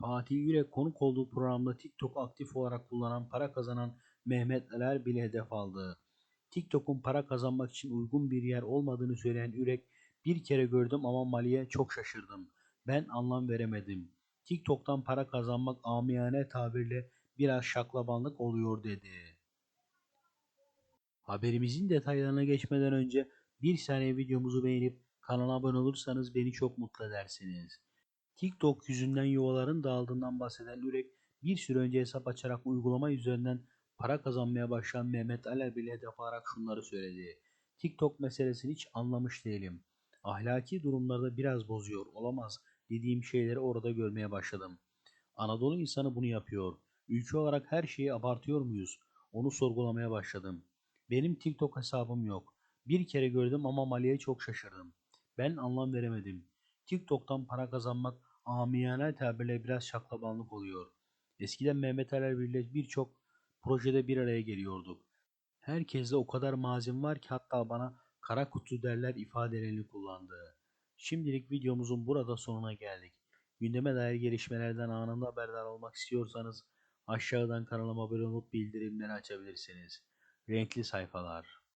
Fatih Yürek konuk olduğu programda TikTok aktif olarak kullanan para kazanan Mehmet Aler bile hedef aldı. TikTok'un para kazanmak için uygun bir yer olmadığını söyleyen Ürek, bir kere gördüm ama Mali'ye çok şaşırdım. Ben anlam veremedim. TikTok'tan para kazanmak amiyane tabirle biraz şaklabanlık oluyor dedi. Haberimizin detaylarına geçmeden önce bir saniye videomuzu beğenip kanala abone olursanız beni çok mutlu edersiniz. TikTok yüzünden yuvaların dağıldığından bahseden Ürek bir süre önce hesap açarak uygulama üzerinden para kazanmaya başlayan Mehmet Aler bile hedef alarak şunları söyledi. TikTok meselesini hiç anlamış değilim. Ahlaki durumlarda biraz bozuyor olamaz dediğim şeyleri orada görmeye başladım. Anadolu insanı bunu yapıyor. Ülke olarak her şeyi abartıyor muyuz? Onu sorgulamaya başladım. Benim TikTok hesabım yok. Bir kere gördüm ama Mali'ye çok şaşırdım. Ben anlam veremedim. TikTok'tan para kazanmak amiyane tabirle biraz şaklabanlık oluyor. Eskiden Mehmet Ali Birle birçok projede bir araya geliyorduk. Herkeste o kadar mazim var ki hatta bana kara kutu derler ifadelerini kullandı. Şimdilik videomuzun burada sonuna geldik. Gündeme dair gelişmelerden anında haberdar olmak istiyorsanız aşağıdan kanalıma abone olup bildirimleri açabilirsiniz. Renkli sayfalar.